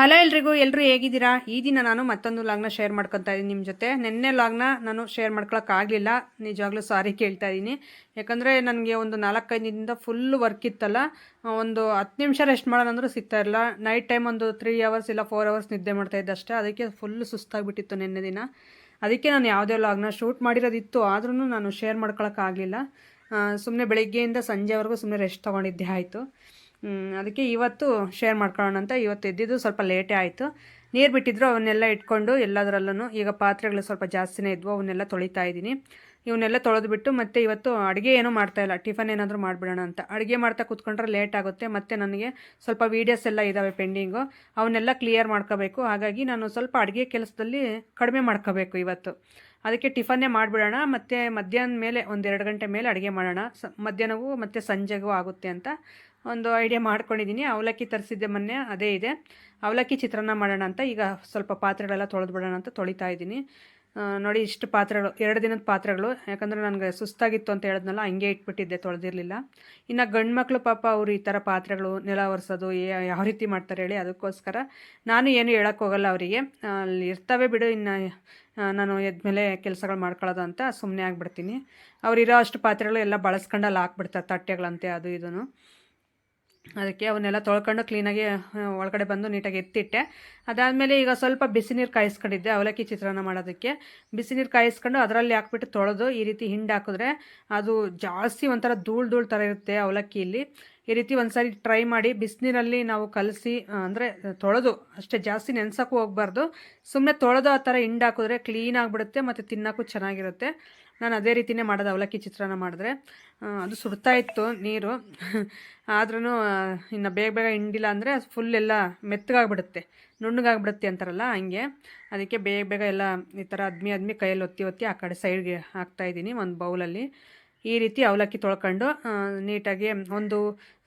Hello ಎಲ್ರಿಗೂ ಎಲ್ಲರೂ ಹೇಗಿದ್ದೀರಾ? ಈ ದಿನ ನಾನು ಮತ್ತೊಂದು ಲಾಗ್ನ ಶೇರ್ ಮಾಡ್ಕೊತಾ ಇದ್ದೀನಿ ನಿಮ್ಮ ಜೊತೆ. ನಿನ್ನೆ ಲಾಗ್ನ ನಾನು ಶೇರ್ ಮಾಡ್ಕೊಳಕ್ಕಾಗಲಿಲ್ಲ ನಿಜವಾಗ್ಲೂ ಸಾರಿ ಕೇಳ್ತಾ ಇದ್ದೀನಿ. ಯಾಕಂದರೆ ನನಗೆ ಒಂದು ನಾಲ್ಕೈದು ದಿನದಿಂದ ಫುಲ್ ವರ್ಕ್ ಇತ್ತಲ್ಲ ಒಂದು ಹತ್ತು ನಿಮಿಷ ರೆಸ್ಟ್ ಮಾಡೋಣಂದ್ರೂ ಸಿಗ್ತಾ ಇರಲಿಲ್ಲ. ನೈಟ್ ಟೈಮ್ ಒಂದು ತ್ರೀ ಅವರ್ಸ್ ಇಲ್ಲ ಫೋರ್ ಅವರ್ಸ್ ನಿದ್ದೆ ಮಾಡ್ತಾ ಅಷ್ಟೇ. ಅದಕ್ಕೆ ಫುಲ್ ಸುಸ್ತಾಗಿಬಿಟ್ಟಿತ್ತು ನಿನ್ನೆ ದಿನ. ಅದಕ್ಕೆ ನಾನು ಯಾವುದೇ ಲಾಗ್ನ ಶೂಟ್ ಮಾಡಿರೋದಿತ್ತು. ಆದ್ರೂ ನಾನು ಶೇರ್ ಮಾಡ್ಕೊಳಕ್ಕಾಗಲಿಲ್ಲ ಸುಮ್ಮನೆ ಬೆಳಗ್ಗೆಯಿಂದ ಸಂಜೆವರೆಗೂ ಸುಮ್ಮನೆ ರೆಸ್ಟ್ ತೊಗೊಂಡಿದ್ದೆ. ಆಯಿತು. ಅದಕ್ಕೆ ಇವತ್ತು ಶೇರ್ ಮಾಡ್ಕೊಳ್ಳೋಣ ಅಂತ ಇವತ್ತು ಎದ್ದಿದ್ದು ಸ್ವಲ್ಪ ಲೇಟೇ ಆಯಿತು. ನೀರು ಬಿಟ್ಟಿದ್ರು ಅವನ್ನೆಲ್ಲ ಇಟ್ಕೊಂಡು ಎಲ್ಲದರಲ್ಲೂ ಈಗ ಪಾತ್ರೆಗಳು ಸ್ವಲ್ಪ ಜಾಸ್ತಿನೇ ಇದ್ವು, ಅವನ್ನೆಲ್ಲ ತೊಳಿತಾ ಇದ್ದೀನಿ. ಇವನ್ನೆಲ್ಲ ತೊಳೆದ್ಬಿಟ್ಟು ಮತ್ತೆ ಇವತ್ತು ಅಡುಗೆ ಏನೂ ಮಾಡ್ತಾ ಇಲ್ಲ. ಟಿಫನ್ ಏನಾದರೂ ಮಾಡಿಬಿಡೋಣ ಅಂತ. ಅಡುಗೆ ಮಾಡ್ತಾ ಕೂತ್ಕೊಂಡ್ರೆ ಲೇಟ್ ಆಗುತ್ತೆ. ಮತ್ತು ನನಗೆ ಸ್ವಲ್ಪ ವೀಡಿಯೋಸ್ ಎಲ್ಲ ಇದ್ದಾವೆ ಪೆಂಡಿಂಗು ಅವನ್ನೆಲ್ಲ ಕ್ಲಿಯರ್ ಮಾಡ್ಕೋಬೇಕು. ಹಾಗಾಗಿ ನಾನು ಸ್ವಲ್ಪ ಅಡುಗೆ ಕೆಲಸದಲ್ಲಿ ಕಡಿಮೆ ಮಾಡ್ಕೋಬೇಕು ಇವತ್ತು. ಅದಕ್ಕೆ ಟಿಫನ್ನೇ ಮಾಡಿಬಿಡೋಣ. ಮತ್ತು ಮಧ್ಯಾಹ್ನ ಮೇಲೆ ಒಂದೆರಡು ಗಂಟೆ ಮೇಲೆ ಅಡುಗೆ ಮಾಡೋಣ. ಸ, ಮಧ್ಯಾಹ್ನವೂ ಮತ್ತು ಸಂಜೆಗೂ ಆಗುತ್ತೆ ಅಂತ ಒಂದು ಐಡಿಯಾ ಮಾಡ್ಕೊಂಡಿದ್ದೀನಿ ಅವಲಕ್ಕಿ ತರಿಸಿದ್ದೆ ಮೊನ್ನೆ, ಅದೇ ಇದೆ. ಅವಲಕ್ಕಿ ಚಿತ್ರಾನ್ನ ಮಾಡೋಣ ಅಂತ ಈಗ ಸ್ವಲ್ಪ ಪಾತ್ರೆಗಳೆಲ್ಲ ತೊಳೆದು ಬಿಡೋಣ ಅಂತ ತೊಳಿತಾ ಇದ್ದೀನಿ. ನೋಡಿ ಇಷ್ಟು ಪಾತ್ರೆಗಳು, ಎರಡು ದಿನದ ಪಾತ್ರೆಗಳು. ಯಾಕಂದರೆ ನನಗೆ ಸುಸ್ತಾಗಿತ್ತು ಅಂತ ಹೇಳಿದ್ನಲ್ಲ, ಹಂಗೆ ಇಟ್ಬಿಟ್ಟಿದ್ದೆ, ತೊಳೆದಿರಲಿಲ್ಲ. ಇನ್ನು ಗಂಡು ಮಕ್ಕಳು ಪಾಪ ಅವರು ಈ ಥರ ಪಾತ್ರೆಗಳು ನೆಲ ಒರೆಸೋದು ಯಾವ ರೀತಿ ಮಾಡ್ತಾರೆ ಹೇಳಿ ಅದಕ್ಕೋಸ್ಕರ ನಾನು ಏನು ಹೇಳೋಕ್ಕೆ ಹೋಗಲ್ಲ ಅವರಿಗೆ. ಅಲ್ಲಿ ಇರ್ತವೆ ಬಿಡು, ಇನ್ನು ನಾನು ಎದ್ಮೇಲೆ ಕೆಲಸಗಳು ಮಾಡ್ಕೊಳ್ಳೋದು ಅಂತ ಸುಮ್ಮನೆ ಆಗಿಬಿಡ್ತೀನಿ. ಅವ್ರಿರೋ ಅಷ್ಟು ಪಾತ್ರೆಗಳು ಎಲ್ಲ ಬಳಸ್ಕೊಂಡಲ್ಲಿ ಹಾಕ್ಬಿಡ್ತಾರೆ, ತಟ್ಟೆಗಳಂತೆ, ಅದು ಇದನ್ನು. ಅದಕ್ಕೆ ಅವನ್ನೆಲ್ಲ ತೊಳ್ಕೊಂಡು ಕ್ಲೀನಾಗಿ ಒಳಗಡೆ ಬಂದು ನೀಟಾಗಿ ಎತ್ತಿಟ್ಟೆ. ಅದಾದಮೇಲೆ ಈಗ ಸ್ವಲ್ಪ ಬಿಸಿ ನೀರು ಕಾಯಿಸ್ಕೊಂಡಿದ್ದೆ, ಅವಲಕ್ಕಿ ಚಿತ್ರಾನ್ನ ಮಾಡೋದಕ್ಕೆ. ಬಿಸಿ ನೀರು ಕಾಯಿಸ್ಕೊಂಡು ಅದರಲ್ಲಿ ಹಾಕ್ಬಿಟ್ಟು ತೊಳೆದು ಈ ರೀತಿ ಹಿಂಡ್ ಹಾಕಿದ್ರೆ ಅದು ಜಾಸ್ತಿ ಒಂಥರ ಧೂಳು ಧೂಳು ಥರ ಇರುತ್ತೆ ಅವಲಕ್ಕಿಯಲ್ಲಿ ಈ ರೀತಿ ಒಂದ್ಸರಿ ಟ್ರೈ ಮಾಡಿ ಬಿಸಿನೀರಲ್ಲಿ ನಾವು ಕಲಸಿ ಅಂದರೆ ತೊಳೆದು, ಅಷ್ಟೇ ಜಾಸ್ತಿ ನೆನ್ಸೋಕ್ಕೂ ಹೋಗ್ಬಾರ್ದು. ಸುಮ್ಮನೆ ತೊಳೆದು ಆ ಥರ ಹಿಂಡಾಕಿದ್ರೆ ಕ್ಲೀನ್ ಆಗಿಬಿಡುತ್ತೆ ಮತ್ತು ತಿನ್ನೋಕ್ಕೂ ಚೆನ್ನಾಗಿರುತ್ತೆ. ನಾನು ಅದೇ ರೀತಿಯೇ ಮಾಡೋದು ಅವಲಕ್ಕಿ ಚಿತ್ರಾನ್ನ ಮಾಡಿದ್ರೆ. ಅದು ಸುಡ್ತಾ ಇತ್ತು ನೀರು. ಆದ್ರೂ ಇನ್ನು ಬೇಗ ಬೇಗ ಹಿಂಡಿಲ್ಲ ಅಂದರೆ ಫುಲ್ ಎಲ್ಲ ಮೆತ್ತಗಾಗ್ಬಿಡುತ್ತೆ. ನುಣ್ಣಗಾಗ್ಬಿಡುತ್ತೆ ಅಂತಾರಲ್ಲ ಹಂಗೆ. ಅದಕ್ಕೆ ಬೇಗ ಬೇಗ ಎಲ್ಲ ಈ ಥರ ಅದ್ಮಿ ಅದ್ಮಿ ಕೈಯಲ್ಲಿ ಒತ್ತಿ ಒತ್ತಿ ಆ ಕಡೆ ಸೈಡ್ಗೆ ಹಾಕ್ತಾಯಿದ್ದೀನಿ ಒಂದು ಬೌಲಲ್ಲಿ ಈ ರೀತಿ ಅವಲಕ್ಕಿ ತೊಳ್ಕೊಂಡು ನೀಟಾಗಿ ಒಂದು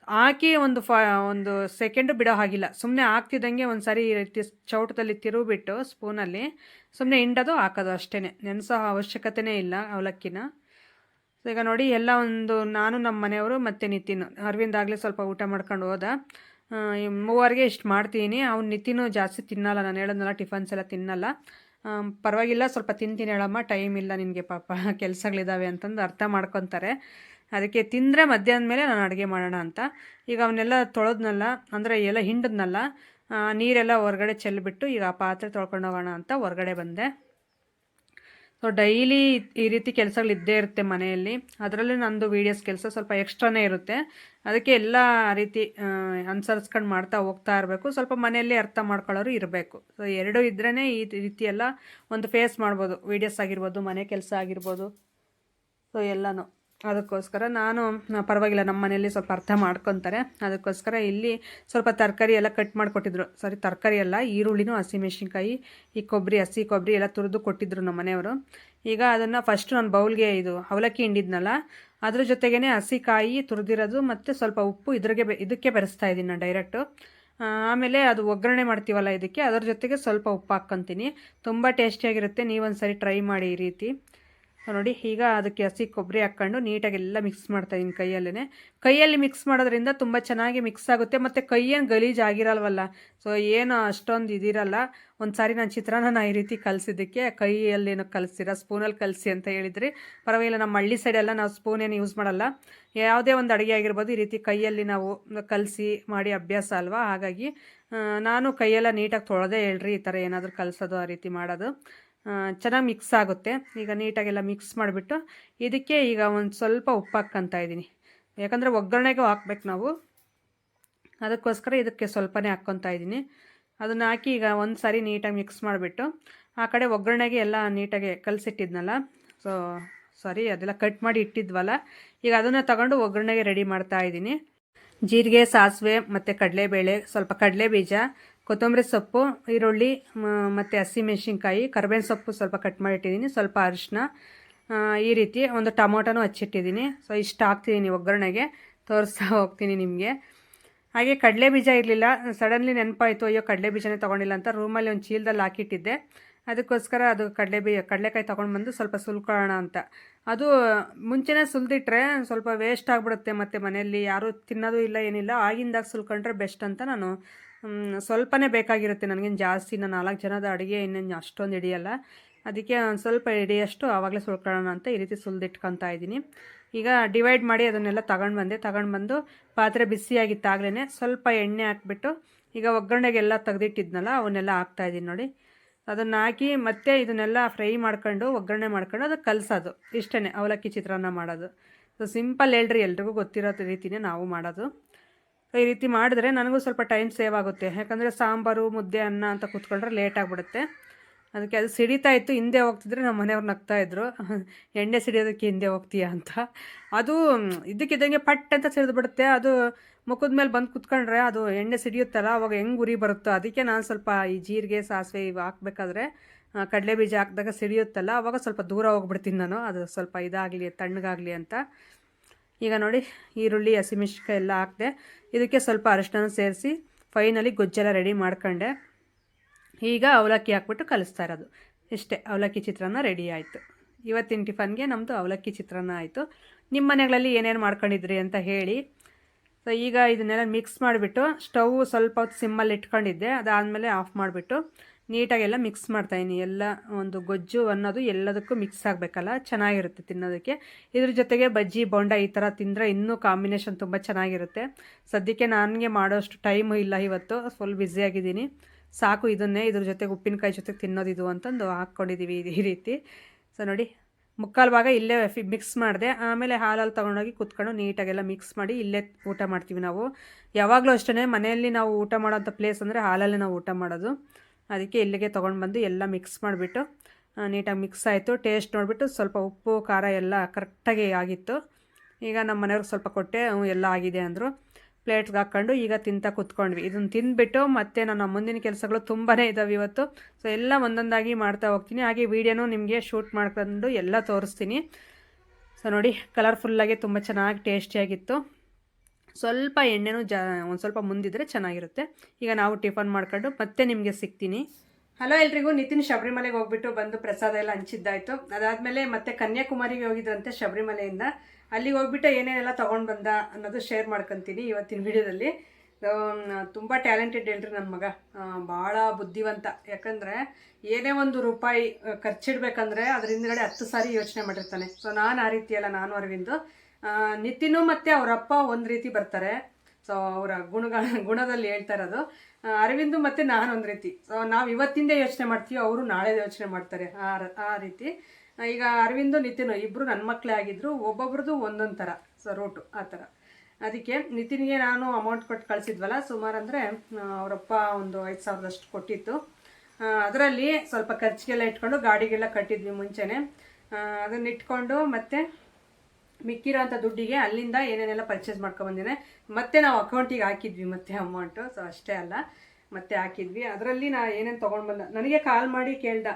ಹಾಕಿ ಒಂದು ಫ, ಒಂದು ಸೆಕೆಂಡು ಬಿಡೋ ಹಾಗಿಲ್ಲ. ಸುಮ್ಮನೆ ಹಾಕ್ತಿದ್ದಂಗೆ ಒಂದು ಸರಿ ರೀತಿ ಚೌಟದಲ್ಲಿ ತಿರುಗಿಬಿಟ್ಟು ಸ್ಪೂನಲ್ಲಿ ಸುಮ್ಮನೆ ಹಿಂಡೋದು, ಹಾಕೋದು ಅಷ್ಟೇ ನೆನೆಸೋ ಅವಶ್ಯಕತೆನೇ ಇಲ್ಲ ಅವಲಕ್ಕಿನ. ಈಗ ನೋಡಿ, ಎಲ್ಲ ಒಂದು ನಾನು ನಮ್ಮ ಮನೆಯವರು ಮತ್ತು ನಿತಿನ್. ಅರವಿಂದ್ ಆಗಲೇ ಸ್ವಲ್ಪ ಊಟ ಮಾಡ್ಕೊಂಡು ಹೋದ. ಮೂವರಿಗೆ ಇಷ್ಟು ಮಾಡ್ತೀನಿ. ಅವ್ನು ನಿತಿನೂ ಜಾಸ್ತಿ ತಿನ್ನಲ್ಲ. ನಾನು ಹೇಳೋದಲ್ಲ ಟಿಫನ್ಸ್ ಎಲ್ಲ ತಿನ್ನಲ್ಲ. ಪರವಾಗಿಲ್ಲ, ಸ್ವಲ್ಪ ತಿಂತೀನಿ ಹೇಳಮ್ಮ. ಟೈಮ್ ಇಲ್ಲ ನಿನಗೆ ಪಾಪ. ಕೆಲಸಗಳಿದ್ದಾವೆ ಅಂತಂದು ಅರ್ಥ ಮಾಡ್ಕೊತಾರೆ. ಅದಕ್ಕೆ ತಿಂದರೆ ಮಧ್ಯಾಹ್ನ ಮೇಲೆ ನಾನು ಅಡುಗೆ ಮಾಡೋಣ ಅಂತ. ಈಗ ಅವನ್ನೆಲ್ಲ ತೊಳೆದ್ನಲ್ಲ, ಅಂದರೆ ಎಲ್ಲ ಹಿಂಡದ್ನಲ್ಲ ನೀರೆಲ್ಲ ಹೊರಗಡೆ ಚೆಲ್ಬಿಟ್ಟು ಈಗ ಆ ಪಾತ್ರೆ ತೊಳ್ಕೊಂಡು ಹೋಗೋಣ ಅಂತ ಹೊರಗಡೆ ಬಂದೆ. ಸೊ ಡೈಲಿ ಈ ರೀತಿ ಕೆಲಸಗಳು ಇದ್ದೇ ಇರುತ್ತೆ ಮನೆಯಲ್ಲಿ. ಅದರಲ್ಲೂ ನಂದು ವೀಡಿಯೋಸ್ ಕೆಲಸ ಸ್ವಲ್ಪ ಎಕ್ಸ್ಟ್ರಾನೇ ಇರುತ್ತೆ. ಅದಕ್ಕೆ ಎಲ್ಲ ರೀತಿ ಅನುಸರಿಸ್ಕೊಂಡು ಮಾಡ್ತಾ ಹೋಗ್ತಾ ಇರಬೇಕು. ಸ್ವಲ್ಪ ಮನೆಯಲ್ಲಿ ಅರ್ಥ ಮಾಡ್ಕೊಳ್ಳೋರು ಇರಬೇಕು. ಸೊ ಎರಡೂ ಇದ್ರೇ ಈ ರೀತಿಯೆಲ್ಲ ಒಂದು ಫೇಸ್ ಮಾಡ್ಬೋದು. ವೀಡಿಯೋಸ್ ಆಗಿರ್ಬೋದು, ಮನೆ ಕೆಲಸ ಆಗಿರ್ಬೋದು. ಸೊ ಎಲ್ಲನೂ. ಅದಕ್ಕೋಸ್ಕರ ನಾನು ಪರವಾಗಿಲ್ಲ, ನಮ್ಮ ಮನೆಯಲ್ಲಿ ಸ್ವಲ್ಪ ಅರ್ಥ ಮಾಡ್ಕೊತಾರೆ. ಅದಕ್ಕೋಸ್ಕರ ಇಲ್ಲಿ ಸ್ವಲ್ಪ ತರಕಾರಿ ಎಲ್ಲ ಕಟ್ ಮಾಡಿಕೊಟ್ಟಿದ್ರು. ಸಾರಿ, ತರಕಾರಿ ಎಲ್ಲ ಈರುಳ್ಳಿನೂ ಹಸಿಮೆಣ್ಸಿನ್ಕಾಯಿ ಈ ಕೊಬ್ಬರಿ, ಹಸಿ ಕೊಬ್ಬರಿ ಎಲ್ಲ ತುರಿದು ಕೊಟ್ಟಿದ್ರು ನಮ್ಮ ಮನೆಯವರು. ಈಗ ಅದನ್ನು ಫಸ್ಟ್ ನಾನು ಬೌಲ್ಗೆ ಇದು ಅವಲಕ್ಕಿ ಹಿಂಡಿದ್ನಲ್ಲ, ಅದ್ರ ಜೊತೆಗೇ ಹಸಿ ಕಾಯಿ ತುರಿದಿರೋದು ಮತ್ತು ಸ್ವಲ್ಪ ಉಪ್ಪು ಇದ್ರಿಗೆ ಇದಕ್ಕೆ ಬೆರೆಸ್ತಾ ಇದ್ದೀನಿ ನಾನು ಡೈರೆಕ್ಟು ಆಮೇಲೆ ಅದು ಒಗ್ಗರಣೆ ಮಾಡ್ತೀವಲ್ಲ ಇದಕ್ಕೆ, ಅದರ ಜೊತೆಗೆ ಸ್ವಲ್ಪ ಉಪ್ಪು ಹಾಕ್ಕೊತೀನಿ. ತುಂಬ ಟೇಸ್ಟಿಯಾಗಿರುತ್ತೆ ನೀವೊಂದು ಸರಿ ಟ್ರೈ ಮಾಡಿ ಈ ರೀತಿ. ನೋಡಿ, ಈಗ ಅದಕ್ಕೆ ಹಸಿ ಕೊಬ್ಬರಿ ಹಾಕ್ಕೊಂಡು ನೀಟಾಗಿ ಎಲ್ಲ ಮಿಕ್ಸ್ ಮಾಡ್ತಾ ಇದ್ದೀನಿ ಕೈಯಲ್ಲೇ ಕೈಯಲ್ಲಿ ಮಿಕ್ಸ್ ಮಾಡೋದ್ರಿಂದ ತುಂಬ ಚೆನ್ನಾಗಿ ಮಿಕ್ಸ್ ಆಗುತ್ತೆ. ಮತ್ತು ಕೈಯೇನು ಗಲೀಜು ಆಗಿರಲ್ವಲ್ಲ ಸೊ ಏನು ಅಷ್ಟೊಂದು ಇದಿರಲ್ಲ. ಒಂದು ಸಾರಿ ನಾನು ಚಿತ್ರಾನ್ನ ಈ ರೀತಿ ಕಲಿಸಿದ್ದಕ್ಕೆ ಕೈಯಲ್ಲೇನು ಕಲಿಸ್ತೀರ ಸ್ಪೂನಲ್ಲಿ ಕಲಿಸಿ ಅಂತ ಹೇಳಿದ್ರಿ. ಪರವಾಗಿಲ್ಲ, ನಮ್ಮ ಹಳ್ಳಿ ಸೈಡೆಲ್ಲ ನಾವು ಸ್ಪೂನ್ ಏನು ಯೂಸ್ ಮಾಡಲ್ಲ. ಯಾವುದೇ ಒಂದು ಅಡುಗೆ ಆಗಿರ್ಬೋದು ಈ ರೀತಿ ಕೈಯಲ್ಲಿ ನಾವು ಕಲಸಿ ಮಾಡಿ ಅಭ್ಯಾಸ ಅಲ್ವಾ? ಹಾಗಾಗಿ ನಾನು ಕೈಯೆಲ್ಲ ನೀಟಾಗಿ ತೊಳೆದೇ ಹೇಳ್ರಿ ಈ ಥರ ಏನಾದರೂ ಕಲಿಸೋದು ಆ ರೀತಿ ಮಾಡೋದು. ಚೆನ್ನಾಗಿ ಮಿಕ್ಸ್ ಆಗುತ್ತೆ. ಈಗ ನೀಟಾಗೆಲ್ಲ ಮಿಕ್ಸ್ ಮಾಡಿಬಿಟ್ಟು ಇದಕ್ಕೆ ಈಗ ಒಂದು ಸ್ವಲ್ಪ ಉಪ್ಪು ಹಾಕ್ಕೊಂತ ಇದ್ದೀನಿ. ಯಾಕಂದರೆ ಒಗ್ಗರಣೆಗೆ ಹಾಕ್ಬೇಕು ನಾವು. ಅದಕ್ಕೋಸ್ಕರ ಇದಕ್ಕೆ ಸ್ವಲ್ಪನೇ ಹಾಕ್ಕೊತಾ ಇದ್ದೀನಿ. ಅದನ್ನು ಹಾಕಿ ಈಗ ಒಂದು ಸಾರಿ ನೀಟಾಗಿ ಮಿಕ್ಸ್ ಮಾಡಿಬಿಟ್ಟು ಆ ಕಡೆ ಒಗ್ಗರಣೆಗೆ ಎಲ್ಲ ನೀಟಾಗಿ ಕಲಸಿಟ್ಟಿದ್ನಲ್ಲ. ಸೊ ಸಾರಿ ಅದೆಲ್ಲ ಕಟ್ ಮಾಡಿ ಇಟ್ಟಿದ್ವಲ್ಲ. ಈಗ ಅದನ್ನು ತಗೊಂಡು ಒಗ್ಗರಣೆಗೆ ರೆಡಿ ಮಾಡ್ತಾ ಇದ್ದೀನಿ. ಜೀರಿಗೆ, ಸಾಸಿವೆ ಮತ್ತು ಕಡಲೆಬೇಳೆ, ಸ್ವಲ್ಪ ಕಡಲೆ ಬೀಜ ಕೊತ್ತಂಬರಿ ಸೊಪ್ಪು, ಈರುಳ್ಳಿ ಮತ್ತು ಹಸಿಮೆಣ್ಸಿನ್ಕಾಯಿ, ಕರ್ಬೇವಿನ ಸೊಪ್ಪು ಸ್ವಲ್ಪ ಕಟ್ ಮಾಡಿಟ್ಟಿದ್ದೀನಿ. ಸ್ವಲ್ಪ ಅರಿಶಿನ ಈ ರೀತಿ ಒಂದು ಟೊಮೊಟೊನೂ ಹಚ್ಚಿಟ್ಟಿದ್ದೀನಿ. ಸೊ ಇಷ್ಟು ಹಾಕ್ತಿದ್ದೀನಿ ಒಗ್ಗರಣೆಗೆ. ತೋರಿಸ್ತಾ ಹೋಗ್ತೀನಿ ನಿಮಗೆ. ಹಾಗೆ ಕಡಲೆ ಬೀಜ ಇರಲಿಲ್ಲ. ಸಡನ್ಲಿ ನೆನಪಾಯಿತು, ಅಯ್ಯೋ ಕಡಲೆ ಬೀಜನೇ ತೊಗೊಂಡಿಲ್ಲ ಅಂತ ರೂಮಲ್ಲಿ ಒಂದು ಚೀಲದಲ್ಲಿ ಹಾಕಿಟ್ಟಿದ್ದೆ. ಅದಕ್ಕೋಸ್ಕರ ಅದು ಕಡಲೆ ಬೀ, ಕಡಲೆಕಾಯಿ ತೊಗೊಂಡು ಬಂದು ಸ್ವಲ್ಪ ಸುಲ್ಕೊಳ್ಳೋಣ ಅಂತ. ಅದು ಮುಂಚೆನೇ ಸುಲಿದಿಟ್ರೆ ಸ್ವಲ್ಪ ವೇಸ್ಟ್ ಆಗಿಬಿಡುತ್ತೆ ಮತ್ತು ಮನೆಯಲ್ಲಿ. ಯಾರೂ ತಿನ್ನೋದು ಇಲ್ಲ, ಏನಿಲ್ಲ. ಆಗಿಂದಾಗ ಸುಲ್ಕೊಂಡ್ರೆ ಬೆಸ್ಟ್ ಅಂತ ನಾನು ಸ್ವಲ್ಪನೇ ಬೇಕಾಗಿರುತ್ತೆ ನನಗೇನು ಜಾಸ್ತಿ ನಾನು ನಾಲ್ಕು ಜನದ ಅಡುಗೆ ಇನ್ನೇನು ಅಷ್ಟೊಂದು ಹಿಡಿಯಲ್ಲ. ಅದಕ್ಕೆ ಒಂದು ಸ್ವಲ್ಪ ಹಿಡಿಯಷ್ಟು ಆವಾಗಲೇ ಸುಳ್ಕೊಳ್ಳೋಣ ಅಂತ ಈ ರೀತಿ ಸುಲಿದಿಟ್ಕೊತಾ ಇದ್ದೀನಿ. ಈಗ ಡಿವೈಡ್ ಮಾಡಿ ಅದನ್ನೆಲ್ಲ ತಗೊಂಡು ಬಂದೆ. ತಗೊಂಡು ಬಂದು ಪಾತ್ರೆ ಬಿಸಿಯಾಗಿತ್ತಾಗಲೇ ಸ್ವಲ್ಪ ಎಣ್ಣೆ ಹಾಕ್ಬಿಟ್ಟು ಈಗ ಒಗ್ಗರಣೆಗೆಲ್ಲ ತೆಗೆದಿಟ್ಟಿದ್ನಲ್ಲ, ಅವನ್ನೆಲ್ಲ ಹಾಕ್ತಾಯಿದ್ದೀನಿ ನೋಡಿ. ಅದನ್ನು ಹಾಕಿ ಮತ್ತೆ ಇದನ್ನೆಲ್ಲ ಫ್ರೈ ಮಾಡ್ಕೊಂಡು ಒಗ್ಗರಣೆ ಮಾಡ್ಕೊಂಡು ಅದು ಕಲಸೋದು. ಇಷ್ಟೇ ಅವಲಕ್ಕಿ ಚಿತ್ರಾನ್ನ ಮಾಡೋದು. ಸೊ ಸಿಂಪಲ್ ಹೇಳ್ರಿ ಎಲ್ರಿಗೂ ಗೊತ್ತಿರೋ ರೀತಿಯೇ ನಾವು ಮಾಡೋದು. ಈ ರೀತಿ ಮಾಡಿದ್ರೆ ನನಗೂ ಸ್ವಲ್ಪ ಟೈಮ್ ಸೇವ್ ಆಗುತ್ತೆ. ಯಾಕಂದರೆ ಸಾಂಬಾರು, ಮುದ್ದೆ, ಅನ್ನ ಅಂತ ಕೂತ್ಕೊಂಡ್ರೆ ಲೇಟ್ ಆಗಿಬಿಡುತ್ತೆ. ಅದಕ್ಕೆ ಅದು ಸಿಡಿತಾ ಇತ್ತು, ಹಿಂದೆ ಹೋಗ್ತಿದ್ರೆ ನಮ್ಮ ಮನೆಯವ್ರು ನಗ್ತಾ ಇದ್ರು. ಎಣ್ಣೆ ಸಿಡಿಯೋದಕ್ಕೆ ಹಿಂದೆ ಹೋಗ್ತೀಯಾ ಅಂತ. ಅದು ಇದಕ್ಕಿದ್ದಂಗೆ ಪಟ್ ಅಂತ ಸಿಡಿದು ಬಿಡುತ್ತೆ. ಅದು ಮುಖದ ಮೇಲೆ ಬಂದು ಕುತ್ಕೊಂಡ್ರೆ ಅದು ಎಣ್ಣೆ ಸಿಡಿಯುತ್ತಲ್ಲ, ಅವಾಗ ಹೆಂಗೆ ಉರಿ ಬರುತ್ತೋ ಅದಕ್ಕೆ ನಾನು ಸ್ವಲ್ಪ ಈ ಜೀರಿಗೆ, ಸಾಸಿವೆ ಇವು ಹಾಕ್ಬೇಕಾದ್ರೆ ಕಡಲೆ ಬೀಜ ಹಾಕಿದಾಗ ಸಿಡಿಯುತ್ತಲ್ಲ, ಅವಾಗ ಸ್ವಲ್ಪ ದೂರ ಹೋಗ್ಬಿಡ್ತೀನಿ ನಾನು. ಅದು ಸ್ವಲ್ಪ ಇದಾಗಲಿ, ತಣ್ಣಗಾಗಲಿ ಅಂತ. ಈಗ ನೋಡಿ ಈರುಳ್ಳಿ ಹಸಿಮೆಣ್ಸಿನ್ಕಾಯಿ ಎಲ್ಲ ಹಾಕಿದೆ ಇದಕ್ಕೆ ಸ್ವಲ್ಪ ಅರಿಶಿನ ಸೇರಿಸಿ ಫೈನಲಿ ಗೊಜ್ಜೆಲ್ಲ ರೆಡಿ ಮಾಡ್ಕೊಂಡೆ. ಈಗ ಅವಲಕ್ಕಿ ಹಾಕ್ಬಿಟ್ಟು ಕಲಿಸ್ತಾ ಇರೋದು. ಇಷ್ಟೇ, ಅವಲಕ್ಕಿ ಚಿತ್ರಾನ್ನ ರೆಡಿ ಆಯಿತು. ಇವತ್ತಿನ ಟಿಫನ್ಗೆ ನಮ್ಮದು ಅವಲಕ್ಕಿ ಚಿತ್ರಾನ್ನ ಆಯಿತು. ನಿಮ್ಮ ಮನೆಗಳಲ್ಲಿ ಏನೇನು ಮಾಡ್ಕೊಂಡಿದ್ರಿ ಅಂತ ಹೇಳಿ. ಸೊ ಈಗ ಇದನ್ನೆಲ್ಲ ಮಿಕ್ಸ್ ಮಾಡಿಬಿಟ್ಟು, ಸ್ಟವ್ ಸ್ವಲ್ಪ ಹೊತ್ತು ಸಿಮ್ಮಲ್ಲಿ ಇಟ್ಕೊಂಡಿದ್ದೆ. ಅದಾದಮೇಲೆ ಆಫ್ ಮಾಡಿಬಿಟ್ಟು ನೀಟಾಗೆಲ್ಲ ಮಿಕ್ಸ್ ಮಾಡ್ತಾಯಿನಿ ಎಲ್ಲ ಒಂದು ಗೊಜ್ಜು ಅನ್ನೋದು ಎಲ್ಲದಕ್ಕೂ ಮಿಕ್ಸ್ ಆಗಬೇಕಲ್ಲ? ಚೆನ್ನಾಗಿರುತ್ತೆ ತಿನ್ನೋದಕ್ಕೆ. ಇದ್ರ ಜೊತೆಗೆ ಬಜ್ಜಿ, ಬೊಂಡ ಈ ಥರ ತಿಂದರೆ ಇನ್ನೂ ಕಾಂಬಿನೇಷನ್ ತುಂಬ ಚೆನ್ನಾಗಿರುತ್ತೆ. ಸದ್ಯಕ್ಕೆ ನನಗೆ ಮಾಡೋಷ್ಟು ಟೈಮು ಇಲ್ಲ ಇವತ್ತು. ಫುಲ್ ಬ್ಯುಸಿಯಾಗಿದ್ದೀನಿ ಸಾಕು ಇದನ್ನೇ. ಇದ್ರ ಜೊತೆಗೆ ಉಪ್ಪಿನಕಾಯಿ ಜೊತೆಗೆ ತಿನ್ನೋದಿದು ಅಂತಂದು ಹಾಕ್ಕೊಂಡಿದ್ದೀವಿ ಈ ರೀತಿ. ಸೊ ನೋಡಿ, ಮುಕ್ಕಾಲು ಭಾಗ ಇಲ್ಲೇ ಮಿಕ್ಸ್ ಮಾಡಿದೆ. ಆಮೇಲೆ ಹಾಲಲ್ಲಿ ತೊಗೊಂಡೋಗಿ ಕುತ್ಕೊಂಡು ನೀಟಾಗೆಲ್ಲ ಮಿಕ್ಸ್ ಮಾಡಿ ಇಲ್ಲೇ ಊಟ ಮಾಡ್ತೀವಿ ನಾವು. ಯಾವಾಗಲೂ ಅಷ್ಟೇ ಮನೆಯಲ್ಲಿ ನಾವು ಊಟ ಮಾಡೋಂಥ ಪ್ಲೇಸ್ ಅಂದರೆ ಹಾಲಲ್ಲೇ ನಾವು ಊಟ ಮಾಡೋದು. ಅದಕ್ಕೆ ಇಲ್ಲಿಗೆ ತೊಗೊಂಡು ಬಂದು ಎಲ್ಲ ಮಿಕ್ಸ್ ಮಾಡಿಬಿಟ್ಟು ನೀಟಾಗಿ ಮಿಕ್ಸ್ ಆಯಿತು. ಟೇಸ್ಟ್ ನೋಡಿಬಿಟ್ಟು ಸ್ವಲ್ಪ ಉಪ್ಪು, ಖಾರ ಎಲ್ಲ ಕರೆಕ್ಟಾಗಿ ಆಗಿತ್ತು. ಈಗ ನಮ್ಮ ಮನೆಯವ್ರಿಗೆ ಸ್ವಲ್ಪ ಕೊಟ್ಟೆ ಎಲ್ಲ ಆಗಿದೆ ಅಂದರು. ಪ್ಲೇಟ್ಗೆ ಹಾಕ್ಕೊಂಡು ಈಗ ತಿಂತಾ ಕೂತ್ಕೊಂಡ್ವಿ. ಇದನ್ನು ತಿಂದುಬಿಟ್ಟು ಮತ್ತೆ ನನ್ನ ಮುಂದಿನ ಕೆಲಸಗಳು ತುಂಬಾ ಇದ್ದಾವೆ ಇವತ್ತು. ಸೊ ಎಲ್ಲ ಒಂದೊಂದಾಗಿ ಮಾಡ್ತಾ ಹೋಗ್ತೀನಿ. ಹಾಗೆ ವೀಡಿಯೋನೂ ನಿಮಗೆ ಶೂಟ್ ಮಾಡ್ಕೊಂಡು ಎಲ್ಲ ತೋರಿಸ್ತೀನಿ. ಸೊ ನೋಡಿ ಕಲರ್ಫುಲ್ಲಾಗಿ ತುಂಬ ಚೆನ್ನಾಗಿ ಟೇಸ್ಟಿಯಾಗಿತ್ತು ಸ್ವಲ್ಪ ಎಣ್ಣೆನೂ ಜಾ, ಒಂದು ಸ್ವಲ್ಪ ಮುಂದಿದ್ರೆ ಚೆನ್ನಾಗಿರುತ್ತೆ. ಈಗ ನಾವು ಟಿಫನ್ ಮಾಡ್ಕೊಂಡು ಮತ್ತೆ ನಿಮಗೆ ಸಿಗ್ತೀನಿ. ಹಲೋ ಎಲ್ರಿಗೂ, ನಿತಿನ್ ಶಬರಿಮಲೆಗೆ ಹೋಗ್ಬಿಟ್ಟು ಬಂದು ಪ್ರಸಾದ ಎಲ್ಲ ಹಂಚಿದ್ದಾಯಿತು. ಅದಾದಮೇಲೆ ಮತ್ತೆ ಕನ್ಯಾಕುಮಾರಿಗೆ ಹೋಗಿದ್ರಂತೆ ಶಬರಿಮಲೆಯಿಂದ. ಅಲ್ಲಿಗೆ ಹೋಗ್ಬಿಟ್ಟು ಏನೇನೆಲ್ಲ ತೊಗೊಂಡು ಬಂದ ಅನ್ನೋದು ಶೇರ್ ಮಾಡ್ಕೊತೀನಿ ಇವತ್ತಿನ ವಿಡಿಯೋದಲ್ಲಿ. ತುಂಬ ಟ್ಯಾಲೆಂಟೆಡ್ ಹೇಳ್ರಿ ನನ್ನ ಮಗ. ಭಾಳ ಬುದ್ಧಿವಂತ. ಯಾಕಂದರೆ ಏನೇ ಒಂದು ರೂಪಾಯಿ ಖರ್ಚಿಡ್ಬೇಕಂದ್ರೆ ಅದ್ರ ಹಿಂದ್ಗಡೆ ಹತ್ತು ಸಾರಿ ಯೋಚನೆ ಮಾಡಿರ್ತಾನೆ. ಸೊ ನಾನು ಆ ರೀತಿಯಲ್ಲ, ನಾನು ಅರವಿಂದು. ನಿತಿನು ಮತ್ತು ಅವರಪ್ಪ ಒಂದು ರೀತಿ ಬರ್ತಾರೆ. ಸೊ ಅವರ ಗುಣಗಳ, ಗುಣದಲ್ಲಿ ಹೇಳ್ತಾ ಇರೋದು. ಅರವಿಂದು ಮತ್ತು ನಾನು ಒಂದು ರೀತಿ. ಸೊ ನಾವು ಇವತ್ತಿಂದ ಯೋಚನೆ ಮಾಡ್ತೀವಿ, ಅವರು ನಾಳೆ ಯೋಚನೆ ಮಾಡ್ತಾರೆ. ಆ ರೀತಿ. ಈಗ ಅರವಿಂದು, ನಿತಿನು ಇಬ್ಬರು ನನ್ನ ಮಕ್ಕಳೇ ಆಗಿದ್ರು ಒಬ್ಬೊಬ್ರದ್ದು ಒಂದೊಂದು ಥರ. ಸೊ ರೂಟು ಆ ಥರ. ಅದಕ್ಕೆ ನಿತಿನ್ಗೆ ನಾನು ಅಮೌಂಟ್ ಕೊಟ್ಟು ಕಳಿಸಿದ್ವಲ್ಲ, ಸುಮಾರು ಅಂದರೆ ಅವರಪ್ಪ ಒಂದು ಐದು ಸಾವಿರದಷ್ಟು ಕೊಟ್ಟಿತ್ತು. ಅದರಲ್ಲಿ ಸ್ವಲ್ಪ ಖರ್ಚಿಗೆಲ್ಲ ಇಟ್ಕೊಂಡು ಗಾಡಿಗೆಲ್ಲ ಕಟ್ಟಿದ್ವಿ ಮುಂಚೆನೆ. ಅದನ್ನ ಇಟ್ಕೊಂಡು ಮತ್ತೆ ಮಿಕ್ಕಿರೋ ಅಂಥ ದುಡ್ಡಿಗೆ ಅಲ್ಲಿಂದ ಏನೇನೆಲ್ಲ ಪರ್ಚೇಸ್ ಮಾಡ್ಕೊಂಬಂದಿನಿ ಮತ್ತೆ ನಾವು ಅಕೌಂಟಿಗೆ ಹಾಕಿದ್ವಿ ಮತ್ತೆ ಅಮೌಂಟು ಸೊ ಅಷ್ಟೇ ಅಲ್ಲ. ಮತ್ತೆ ಹಾಕಿದ್ವಿ. ಅದರಲ್ಲಿ ನಾ ಏನೇನು ತೊಗೊಂಡು ಬಂದ. ನನಗೆ ಕಾಲ್ ಮಾಡಿ ಕೇಳ್ದ.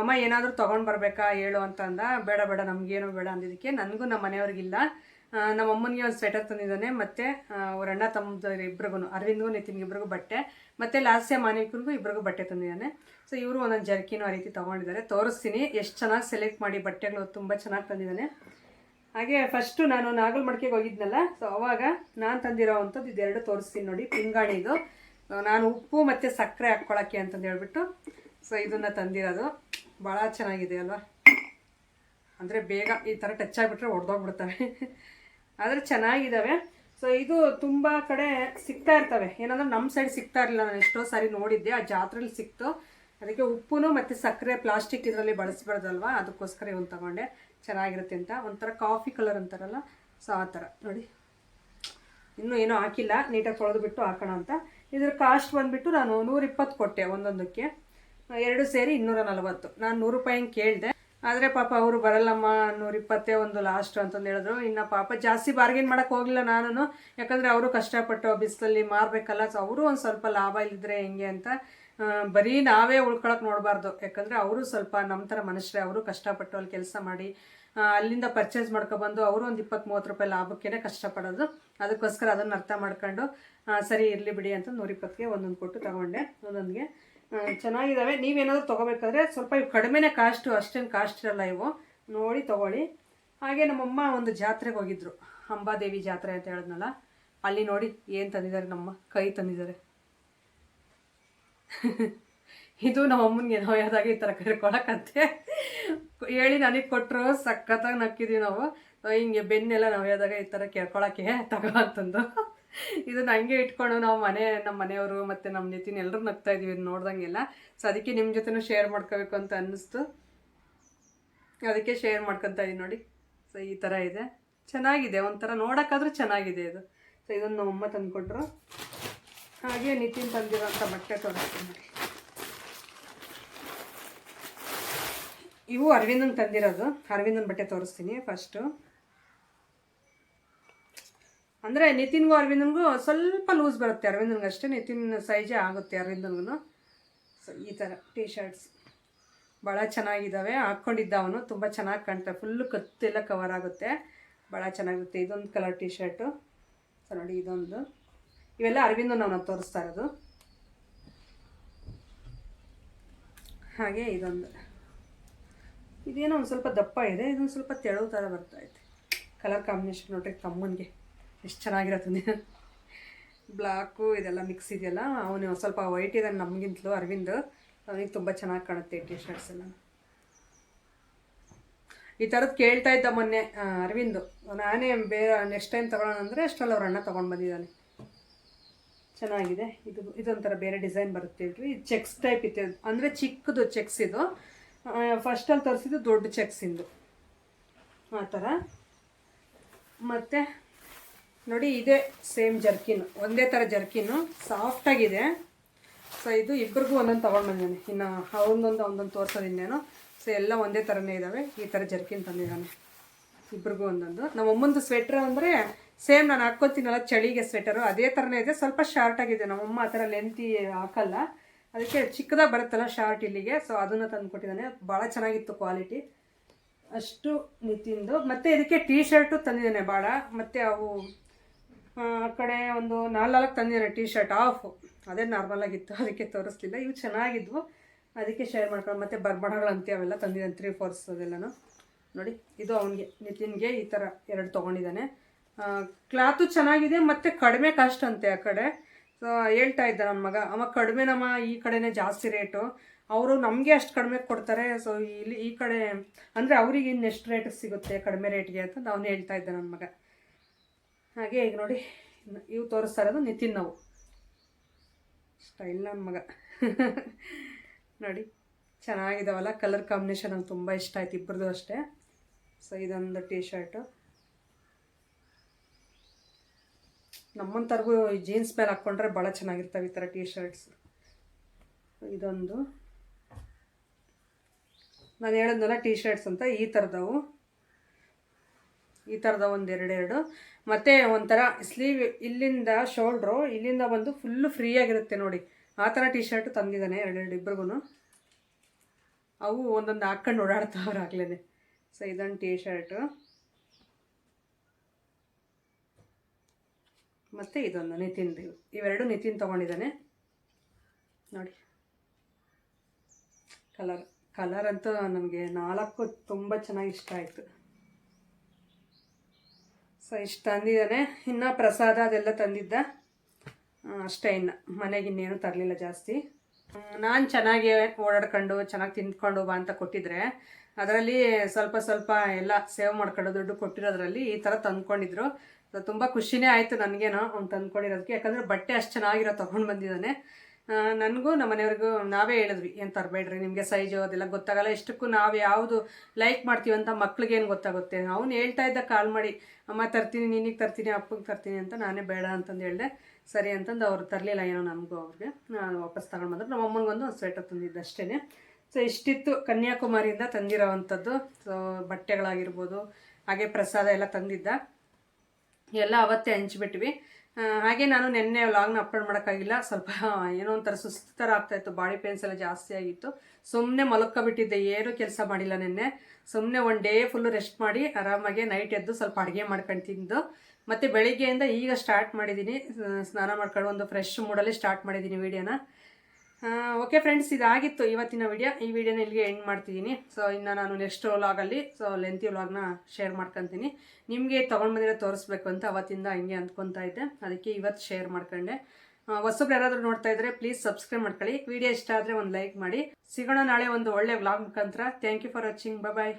ಅಮ್ಮ, ಏನಾದರೂ ತೊಗೊಂಡು ಬರಬೇಕಾ? ಹೇಳು ಅಂತ ಅಂದ. ಬೇಡ ಬೇಡ, ನಮಗೇನು ಬೇಡ ಅಂದಿದ್ದಕ್ಕೆ. ನನಗೂ ನಮ್ಮ ಮನೆಯವ್ರಿಗಿಲ್ಲ. ನಮ್ಮ ಅಮ್ಮನಿಗೆ ಒಂದು ಸ್ವೆಟರ್ ತಂದಿದ್ದಾನೆ. ಮತ್ತು ಅವ್ರ ಅಣ್ಣ ತಮ್ಮದ ಇಬ್ರಿಗೂ ಅರವಿಂದ್ಗೂ ನಿತಿನ್ಗೆ ಇಬ್ರಿಗೂ ಬಟ್ಟೆ. ಮತ್ತು ಲಾಸ್ಯ ಮಾನಿಕ್ರಿಗೂ ಇಬ್ರಿಗೂ ಬಟ್ಟೆ ತಂದಿದ್ದಾನೆ. ಸೊ ಇವರು ಒಂದೊಂದು ಜರ್ಕಿನೂ ಆ ರೀತಿ ತೊಗೊಂಡಿದ್ದಾರೆ. ತೋರಿಸ್ತೀನಿ. ಎಷ್ಟು ಚೆನ್ನಾಗಿ ಸೆಲೆಕ್ಟ್ ಮಾಡಿ ಬಟ್ಟೆಗಳು, ತುಂಬ ಚೆನ್ನಾಗಿ ತಂದಿದ್ದಾನೆ. ಹಾಗೆ ಫಸ್ಟು ನಾನು ನಾಗಲ್ಮಡಿಕೆಗೆ ಹೋಗಿದ್ನಲ್ಲ ಸೊ ಅವಾಗ ನಾನು ತಂದಿರೋ ಅಂಥದ್ದು ಇದೆರಡು ತೋರಿಸ್ತೀನಿ ನೋಡಿ, ಪಿಂಗಾಣಿದು. ನಾನು ಉಪ್ಪು ಮತ್ತು ಸಕ್ಕರೆ ಹಾಕ್ಕೊಳಕ್ಕೆ ಅಂತಂದು ಹೇಳ್ಬಿಟ್ಟು ಸೊ ಇದನ್ನು ತಂದಿರೋದು. ಭಾಳ ಚೆನ್ನಾಗಿದೆ ಅಲ್ವಾ? ಅಂದರೆ ಬೇಗ ಈ ಥರ ಟಚ್ ಆಗಿಬಿಟ್ರೆ ಹೊಡೆದೋಗ್ಬಿಡ್ತವೆ ಆದರೆ ಚೆನ್ನಾಗಿದ್ದಾವೆ ಸೊ ಇದು ತುಂಬ ಕಡೆ ಸಿಗ್ತಾ ಇರ್ತವೆ. ಏನಂದ್ರೆ ನಮ್ಮ ಸೈಡ್ ಸಿಗ್ತಾ ಇರಲಿಲ್ಲ, ನಾನು ಎಷ್ಟೋ ಸಾರಿ ನೋಡಿದ್ದೆ, ಆ ಜಾತ್ರೆಲಿ ಸಿಕ್ತು. ಅದಕ್ಕೆ ಉಪ್ಪು ಮತ್ತು ಸಕ್ಕರೆ ಪ್ಲಾಸ್ಟಿಕ್ ಇದರಲ್ಲಿ ಬಳಸ್ಬಾರ್ದಲ್ವ? ಅದಕ್ಕೋಸ್ಕರ ಇವನು ತಗೊಂಡೆ. ಚೆನ್ನಾಗಿರುತ್ತೆ ಅಂತ, ಒಂಥರ ಕಾಫಿ ಕಲರ್ ಅಂತಾರಲ್ಲ ಸೊ ಆ ಥರ. ನೋಡಿ. ಇನ್ನೂ ಏನೂ ಹಾಕಿಲ್ಲ, ನೀಟಾಗಿ ತೊಳೆದು ಬಿಟ್ಟು ಹಾಕೋಣ ಅಂತ. ಇದ್ರ ಕಾಸ್ಟ್ ಬಂದುಬಿಟ್ಟು ನಾನು ನೂರಿಪ್ಪತ್ತು ಕೊಟ್ಟೆ ಒಂದೊಂದಕ್ಕೆ. ಎರಡು ಸೇರಿ ಇನ್ನೂರ ನಲವತ್ತು. ನಾನು ನೂರು ರೂಪಾಯಿ ಹಿಂಗೆ ಕೇಳಿದೆ. ಆದರೆ ಪಾಪ ಅವರು ಬರಲ್ಲಮ್ಮ, ನೂರಿಪ್ಪತ್ತೇ ಒಂದು ಲಾಸ್ಟ್ ಅಂತಂದು ಹೇಳಿದ್ರು. ಇನ್ನು ಪಾಪ ಜಾಸ್ತಿ ಬಾರ್ಗೇನ್ ಮಾಡೋಕ್ಕೆ ಹೋಗಿಲ್ಲ ನಾನು ಯಾಕಂದರೆ ಅವರು ಕಷ್ಟಪಟ್ಟು ಬಿಸಿಲಲ್ಲಿ ಮಾರಬೇಕಲ್ಲ ಸೊ ಅವರು ಒಂದು ಸ್ವಲ್ಪ ಲಾಭ ಇಲ್ಲದ್ರೆ ಹೆಂಗೆ ಅಂತ ಬರೀ ನಾವೇ ಉಳ್ಕೊಳಕ್ಕೆ ನೋಡಬಾರ್ದು. ಯಾಕಂದರೆ ಅವರು ಸ್ವಲ್ಪ ನಮ್ಮ ಥರ ಮನುಷ್ಯರೇ, ಅವರು ಕಷ್ಟಪಟ್ಟು ಅಲ್ಲಿ ಕೆಲಸ ಮಾಡಿ ಅಲ್ಲಿಂದ ಪರ್ಚೇಸ್ ಮಾಡ್ಕೊಬಂದು ಅವರು ಒಂದು ಇಪ್ಪತ್ತು ಮೂವತ್ತು ರೂಪಾಯಿ ಲಾಭಕ್ಕೇ ಕಷ್ಟಪಡೋದು. ಅದಕ್ಕೋಸ್ಕರ ಅದನ್ನು ಅರ್ಥ ಮಾಡ್ಕೊಂಡು ಸರಿ ಇರಲಿ ಬಿಡಿ ಅಂತ ನೂರಿಪ್ಪತ್ತಿಗೆ ಒಂದೊಂದು ಕೊಟ್ಟು ತಗೊಂಡೆ. ಒಂದೊಂದಿಗೆ ಚೆನ್ನಾಗಿದ್ದಾವೆ ನೀವೇನಾದರೂ ತೊಗೋಬೇಕಾದ್ರೆ ಸ್ವಲ್ಪ ಇವು ಕಡಿಮೆನೆ ಕಾಸ್ಟು ಅಷ್ಟೇನು ಕಾಸ್ಟ್ ಇರಲ್ಲ ಇವು. ನೋಡಿ ತೊಗೊಳ್ಳಿ. ಹಾಗೆ ನಮ್ಮಮ್ಮ ಒಂದು ಜಾತ್ರೆಗೆ ಹೋಗಿದ್ರು. ಅಂಬಾದೇವಿ ಜಾತ್ರೆ ಅಂತ ಹೇಳಿದ್ನಲ್ಲ. ಅಲ್ಲಿ ನೋಡಿ ಏನು ತಂದಿದ್ದಾರೆ ನಮ್ಮ ಕೈ ತಂದಿದ್ದಾರೆ. ಇದು ನಮ್ಮ ಅಮ್ಮನಿಗೆ ನೋಯೋದಾಗ ಈ ಥರ ಕರ್ಕೊಳಕತ್ತೆ ಹೇಳಿ ನನಗೆ ಕೊಟ್ಟರು ಸಖತ್ತಾಗಿ ನಕ್ಕಿದ್ವಿ ನಾವು. ಹಿಂಗೆ ಬೆನ್ನೆಲ್ಲ ನಾವು ಯಾವ್ದಾಗ ಈ ಥರ ಕೇಳ್ಕೊಳಕ್ಕೆ ತಗೋ ಇದು ನಂಗೆ ಹಂಗೆ ಇಟ್ಕೊಂಡು ನಾವು ಮನೆ, ನಮ್ಮ ಮನೆಯವರು ಮತ್ತು ನಮ್ಮ ನಿತಿನ್ ಎಲ್ಲರೂ ನಗ್ತಾ ಇದೀವಿ ನೋಡ್ದಂಗೆಲ್ಲ. ಸೊ ಅದಕ್ಕೆ ನಿಮ್ಮ ಜೊತೆನೂ ಶೇರ್ ಮಾಡ್ಕೋಬೇಕು ಅಂತ ಅನ್ನಿಸ್ತು. ಅದಕ್ಕೆ ಶೇರ್ ಮಾಡ್ಕೊತಾ ಇದೀನಿ ನೋಡಿ. ಸೊ ಈ ಥರ ಇದೆ. ಚೆನ್ನಾಗಿದೆ. ಒಂಥರ ನೋಡೋಕ್ಕಾದ್ರೂ ಚೆನ್ನಾಗಿದೆ ಇದು. ಸೊ ಇದನ್ನು ನಮ್ಮ ಅಮ್ಮ ತಂದುಕೊಟ್ರು. ಹಾಗೆ ನಿತಿನ್ ಬಂದಿರೋಂಥ ಬಟ್ಟೆ ತೋರಿಸ್ತೀನಿ ನೋಡಿ ಇವು ಅರವಿಂದನ್ ತಂದಿರೋದು. ಅರವಿಂದನ್ ಬಟ್ಟೆ ತೋರಿಸ್ತೀನಿ ಫಸ್ಟು ಅಂದರೆ ನಿತಿನ್ಗೂ ಅರವಿಂದನ್ಗೂ ಸ್ವಲ್ಪ ಲೂಸ್ ಬರುತ್ತೆ. ಅರವಿಂದನ್ಗೆ ಅಷ್ಟೇ ನಿತಿನ್ ಸೈಜೇ ಆಗುತ್ತೆ ಅರವಿಂದನ್ಗೂ ಸೊ ಈ ಥರ ಟೀ ಶರ್ಟ್ಸ್ ಭಾಳ ಚೆನ್ನಾಗಿದ್ದಾವೆ ಹಾಕ್ಕೊಂಡಿದ್ದ ಅವನು. ತುಂಬ ಚೆನ್ನಾಗಿ ಕಾಣ್ತವೆ ಫುಲ್ಲು ಕತ್ತೆಲ್ಲ ಕವರ್ ಆಗುತ್ತೆ. ಭಾಳ ಚೆನ್ನಾಗಿರುತ್ತೆ. ಇದೊಂದು ಕಲರ್ ಟೀ ಶರ್ಟು ನೋಡಿ ಇದೊಂದು. ಇವೆಲ್ಲ ಅರವಿಂದ ನಾನು ತೋರಿಸ್ತಾ ಇರೋದು. ಹಾಗೆ ಇದೊಂದು. ಇದೇನೋ ಒಂದು ಸ್ವಲ್ಪ ದಪ್ಪ ಇದೆ, ಇದೊಂದು ಸ್ವಲ್ಪ ತೆಳು ಥರ ಬರ್ತಾ ಇದೆ. ಕಲರ್ ಕಾಂಬಿನೇಷನ್ ನೋಡ್ರಿ ತಮ್ಮನಿಗೆ. ಎಷ್ಟು ಚೆನ್ನಾಗಿರತ್ತೆ ಬ್ಲ್ಯಾಕು ಇದೆಲ್ಲ ಮಿಕ್ಸ್ ಇದೆಯಲ್ಲ, ಅವನು ಸ್ವಲ್ಪ ವೈಟ್ ಇದ್ದಾನೆ ನಮಗಿಂತಲೂ ಅರವಿಂದ್. ಅವನಿಗೆ ತುಂಬ ಚೆನ್ನಾಗಿ ಕಾಣುತ್ತೆ ಟಿ ಶರ್ಟ್ಸ್ ಎಲ್ಲ. ಈ ಥರದ್ದು ಕೇಳ್ತಾ ಇದ್ದ ಮೊನ್ನೆ ಅರವಿಂದು ಅರವಿಂದ್. ನಾನೇ ಬೇರೆ ನೆಕ್ಸ್ಟ್ ಟೈಮ್ ತೊಗೊಳೋಣ ಅಂದರೆ ಅಷ್ಟರಲ್ಲಿ ಅವ್ರ ಅಣ್ಣ ತೊಗೊಂಡು ಬಂದಿದ್ದಾನೆ. ಚೆನ್ನಾಗಿದೆ. ಇದು, ಇದೊಂಥರ ಬೇರೆ ಡಿಸೈನ್ ಬರುತ್ತೆ ಇದು ಚೆಕ್ಸ್ ಟೈಪ್ ಇತ್ತು ಅಂದರೆ ಚಿಕ್ಕದು ಚೆಕ್ಸ್ ಇದು. ಫಸ್ಟಲ್ಲಿ ತರಿಸಿದ್ದು ದೊಡ್ಡ ಚೆಕ್ಸಿಂದು ಆ ಥರ. ಮತ್ತು ನೋಡಿ ಇದೇ ಸೇಮ್ ಜರ್ಕಿನು. ಒಂದೇ ಥರ ಜರ್ಕಿನು. ಸಾಫ್ಟಾಗಿದೆ ಸೊ ಇದು ಇಬ್ರಿಗೂ ಒಂದೊಂದು ತೊಗೊಂಡು ಬಂದಿದ್ದಾನೆ. ಇನ್ನು ಅವನೊಂದು ಅವನೊಂದು ತೋರ್ಸೋದು ಇನ್ನೇನು ಸೊ ಎಲ್ಲ ಒಂದೇ ಥರನೇ ಇದ್ದಾವೆ ಈ ಥರ ಜರ್ಕಿನ್ ತಂದಿದ್ದಾನೆ. ಇಬ್ರಿಗೂ ಒಂದೊಂದು. ನಮ್ಮ ಅಮ್ಮಂದು ಸ್ವೆಟ್ರ್ ಅಂದರೆ ಸೇಮ್ ನಾನು ಹಾಕ್ಕೋತೀನಲ್ಲ ಚಳಿಗೆ ಸ್ವೆಟರು ಅದೇ ಥರನೇ ಇದೆ. ಸ್ವಲ್ಪ ಶಾರ್ಟ್ ಆಗಿದೆ. ನಮ್ಮಮ್ಮ ಆ ಥರ ಲೆಂತಿ ಹಾಕಲ್ಲ. ಅದಕ್ಕೆ ಚಿಕ್ಕದಾಗ ಬರುತ್ತಲ್ಲ ಶಾರ್ಟ್ ಇಲ್ಲಿಗೆ. ಸೊ ಅದನ್ನು ತಂದು ಕೊಟ್ಟಿದ್ದಾನೆ. ಭಾಳ ಚೆನ್ನಾಗಿತ್ತು ಕ್ವಾಲಿಟಿ ಅಷ್ಟು ನಿತಿಂದು ಮತ್ತು ಇದಕ್ಕೆ ಟೀ ಶರ್ಟು ತಂದಿದ್ದಾನೆ ಭಾಳ ಮತ್ತು ಅವು, ಆ, ಕಡೆ ಒಂದು ನಾಲ್ಕು ತಂದಿದ್ದಾನೆ ಟೀ ಶರ್ಟ್ ಆಫ್ ಅದೇ ನಾರ್ಮಲಾಗಿತ್ತು ಅದಕ್ಕೆ ತೋರಿಸ್ಲಿಲ್ಲ. ಇವು ಚೆನ್ನಾಗಿದ್ವು. ಅದಕ್ಕೆ ಶೇರ್ ಮಾಡ್ಕೊಂಡು ಮತ್ತು ಬರ್ಬಣಗಳಂತೆ ಅವೆಲ್ಲ ತಂದಿದ್ದಾನೆ ತ್ರೀ ಫೋರ್ಸ್ ಅದೆಲ್ಲನೂ. ನೋಡಿ, ಇದು ಅವನಿಗೆ, ನಿತಿನ್ಗೆ ಈ ಥರ ಎರಡು ತೊಗೊಂಡಿದ್ದಾನೆ. ಕ್ಲಾತು ಚೆನ್ನಾಗಿದೆ, ಮತ್ತು ಕಡಿಮೆ ಕಾಸ್ಟ್ ಅಂತೆ ಆ ಕಡೆ. ಸೊ ಹೇಳ್ತಾ ಇದ್ದ ನನ್ನ ಮಗ, ಅಮ್ಮ ಕಡಿಮೆ ನಮ್ಮ ಈ ಕಡೆನೇ ಜಾಸ್ತಿ ರೇಟು. ಅವರು ನಮಗೆ ಅಷ್ಟು ಕಡಿಮೆ ಕೊಡ್ತಾರೆ, ಸೊ ಇಲ್ಲಿ ಈ ಕಡೆ, ಅಂದರೆ ಅವ್ರಿಗೆ ಇನ್ನು ಎಷ್ಟು ರೇಟ್ ಸಿಗುತ್ತೆ ಕಡಿಮೆ ರೇಟ್ಗೆ ಅಂತ ಅವನು ಹೇಳ್ತಾ ಇದ್ದ ನನ್ನ ಮಗ. ಹಾಗೆ ಈಗ ನೋಡಿ ಇವು ತೋರಿಸ್ತಾ ಇರೋದು ನಿತಿನ್ ನಾವು. ಸ್ಟೈಲ್ ನನ್ನ ಮಗ. ನೋಡಿ, ಚೆನ್ನಾಗಿದಾವಲ್ಲ, ಕಲರ್ ಕಾಂಬಿನೇಷನ್ ನಂಗೆ ತುಂಬ ಇಷ್ಟ ಆಯ್ತು ಇಬ್ಬರದು ಅಷ್ಟೇ. ಸೊ ಇದೊಂದು ಟೀ ಶರ್ಟು ನಮ್ಮಂಥವ್ರಿಗೂ ಜೀನ್ಸ್ ಮೇಲೆ ಹಾಕ್ಕೊಂಡ್ರೆ ಭಾಳ ಚೆನ್ನಾಗಿರ್ತವೆ ಈ ಥರ ಟೀ ಶರ್ಟ್ಸ್ ಇದೊಂದು. ನಾನು ಹೇಳಿದ್ನಲ್ಲ ಟೀ ಶರ್ಟ್ಸ್ ಅಂತ, ಈ ಥರದವು ಈ ಥರದ ಒಂದು ಎರಡೆರಡು ಮತ್ತು ಒಂಥರ ಸ್ಲೀವ್ ಇಲ್ಲಿಂದ ಶೋಲ್ಡ್ರು ಇಲ್ಲಿಂದ ಬಂದು ಫುಲ್ಲು ಫ್ರೀಯಾಗಿರುತ್ತೆ ನೋಡಿ. ಆ ಥರ ಟೀ ಶರ್ಟ್ ತಂದಿದ್ದಾನೆ ಎರಡೆರಡು ಇಬ್ರಿಗೂ ಅವು ಒಂದೊಂದು ಹಾಕ್ಕೊಂಡು ಓಡಾಡ್ತಾವ್ರು ಆಗ್ಲೇ ಸೊ ಇದೊಂದು ಟೀ ಶರ್ಟು ಮತ್ತು ಇದೊಂದು ನಿತಿನ್ ಇವೆರಡು ನಿತಿನ್ ತೊಗೊಂಡಿದ್ದಾನೆ. ನೋಡಿ. ಕಲರ್ ಕಲರ್ ಅಂತೂ ನಮಗೆ ನಾಲ್ಕು ತುಂಬ ಚೆನ್ನಾಗಿ ಇಷ್ಟ ಆಯಿತು. ಸೊ ಇಷ್ಟು ತಂದಿದ್ದಾನೆ. ಇನ್ನು ಪ್ರಸಾದ ಅದೆಲ್ಲ ತಂದಿದ್ದ. ಅಷ್ಟೇ ಇನ್ನು. ಮನೆಗೆ ಇನ್ನೇನು ತರಲಿಲ್ಲ ಜಾಸ್ತಿ. ನಾನು ಚೆನ್ನಾಗಿ ಓಡಾಡ್ಕೊಂಡು, ಚೆನ್ನಾಗಿ ತಿಂದ್ಕೊಂಡು ಬಾ ಅಂತ ಕೊಟ್ಟಿದ್ರೆ, ಅದರಲ್ಲಿ ಸ್ವಲ್ಪ ಸ್ವಲ್ಪ ಎಲ್ಲ ಸೇವ್ ಮಾಡ್ಕೊಂಡು ದುಡ್ಡು ಕೊಟ್ಟಿರೋದ್ರಲ್ಲಿ ಈ ಥರ ತಂದ್ಕೊಂಡಿದ್ರು. ತುಂಬ ಖುಷಿನೇ ಆಯಿತು ನನಗೇನೋ ಅವ್ನು ತಂದ್ಕೊಂಡಿರೋದಕ್ಕೆ ಯಾಕಂದರೆ ಬಟ್ಟೆ ಅಷ್ಟು ಚೆನ್ನಾಗಿರೋ ತೊಗೊಂಡು ಬಂದಿದ್ದಾನೆ. ನನಗೂ ನಮ್ಮ ಮನೆಯವ್ರಿಗೂ ನಾವೇ ಹೇಳಿದ್ವಿ, ಏನು ತರಬೇಡ್ರಿ, ನಿಮಗೆ ಸೈಜು ಅದೆಲ್ಲ ಗೊತ್ತಾಗಲ್ಲ. ಇಷ್ಟಕ್ಕೂ ನಾವು ಯಾವುದು ಲೈಕ್ ಮಾಡ್ತೀವಿ ಅಂತ ಮಕ್ಳಿಗೆ ಏನು ಗೊತ್ತಾಗುತ್ತೆ? ಅವ್ನು ಹೇಳ್ತಾ ಇದ್ದ ಕಾಲ್ ಮಾಡಿ, ಅಮ್ಮ, ತರ್ತೀನಿ, ನಿನಗೆ ತರ್ತೀನಿ, ಅಪ್ಪಗೆ ತರ್ತೀನಿ ಅಂತ ನಾನೇ ಬೇಡ ಅಂತಂದು ಹೇಳಿದೆ. ಸರಿ ಅಂತಂದು ಅವ್ರು ತರಲಿಲ್ಲ ಏನೋ ನಮಗೂ ಅವ್ರಿಗೆ. ನಾನು ವಾಪಸ್ ತಗೊಂಡು ಬಂದರು. ನಮ್ಮ ಅಮ್ಮನಿಗೊಂದು ಒಂದು ಸ್ವೆಟರ್ ತಂದಿದ್ದು ಅಷ್ಟೇ ಸೊ ಇಷ್ಟಿತ್ತು ಕನ್ಯಾಕುಮಾರಿಯಿಂದ ತಂದಿರೋವಂಥದ್ದು. ಸೊ ಬಟ್ಟೆಗಳಾಗಿರ್ಬೋದು, ಹಾಗೆ ಪ್ರಸಾದ ಎಲ್ಲ ತಂದಿದ್ದ. ಎಲ್ಲ ಅವತ್ತೇ ಹಂಚ್ಬಿಟ್ವಿ. ಹಾಗೆ ನಾನು ನಿನ್ನೆ ವ್ಲಾಗ್ನ ಅಪ್ಲೋಡ್ ಮಾಡೋಕ್ಕಾಗಿಲ್ಲ. ಸ್ವಲ್ಪ ಏನೋ ಒಂಥರ ಸುಸ್ತು ಥರ ಆಗ್ತಾಯಿತ್ತು ಬಾಡಿ ಪೇನ್ಸ್ ಎಲ್ಲ ಜಾಸ್ತಿ ಆಗಿತ್ತು. ಸುಮ್ಮನೆ ಮಲಕ್ಕೊಬಿಟ್ಟಿದ್ದೆ ಏನೂ ಕೆಲಸ ಮಾಡಿಲ್ಲ ನಿನ್ನೆ. ಸುಮ್ಮನೆ ಒನ್ ಡೇ ಫುಲ್ಲು ರೆಸ್ಟ್ ಮಾಡಿ ಆರಾಮಾಗಿ ನೈಟ್ ಎದ್ದು ಸ್ವಲ್ಪ ಅಡುಗೆ ಮಾಡ್ಕೊಂಡು ತಿಂದು, ಮತ್ತು ಬೆಳಿಗ್ಗೆಯಿಂದ ಈಗ ಸ್ಟಾರ್ಟ್ ಮಾಡಿದ್ದೀನಿ ಸ್ನಾನ ಮಾಡ್ಕೊಂಡು ಒಂದು ಫ್ರೆಶ್ ಮೂಡಲ್ಲಿ ಸ್ಟಾರ್ಟ್ ಮಾಡಿದ್ದೀನಿ ವೀಡಿಯೋನ ಓಕೆ ಫ್ರೆಂಡ್ಸ್ ಇದಾಗಿತ್ತು ಇವತ್ತಿನ ವಿಡಿಯೋ ಈ ವಿಡಿಯೋನ ಇಲ್ಲಿಗೆ ಎಂಡ್ ಮಾಡ್ತಿದ್ದೀನಿ. ಸೊ ಇನ್ನು ನಾನು ನೆಕ್ಸ್ಟ್ ವ್ಲಾಗಲ್ಲಿ ಸೊ ಲೆಂತಿ ವ್ಲಾಗ್ನ ಶೇರ್ ಮಾಡ್ಕೊತೀನಿ. ನಿಮಗೆ ತೊಗೊಂಡು ಬಂದಿರೋ ತೋರಿಸ್ಬೇಕು ಅಂತ ಅವತ್ತಿಂದ ಹಿಂಗೆ ಅಂದ್ಕೊತಾ ಇದ್ದೆ. ಅದಕ್ಕೆ ಇವತ್ತು ಶೇರ್ ಮಾಡ್ಕೊಂಡೆ. ಹೊಸಬ್ರು ಯಾರಾದರೂ ನೋಡ್ತಾ ಇದ್ರೆ ಪ್ಲೀಸ್ ಸಬ್ಸ್ಕ್ರೈಬ್ ಮಾಡ್ಕೊಳ್ಳಿ. ವಿಡಿಯೋ ಇಷ್ಟ ಆದರೆ ಒಂದು ಲೈಕ್ ಮಾಡಿ. ಸಿಗೋಣ ನಾಳೆ ಒಂದು ಒಳ್ಳೆ ವ್ಲಾಗ್ ಮುಖಾಂತರ. Thank you for watching bye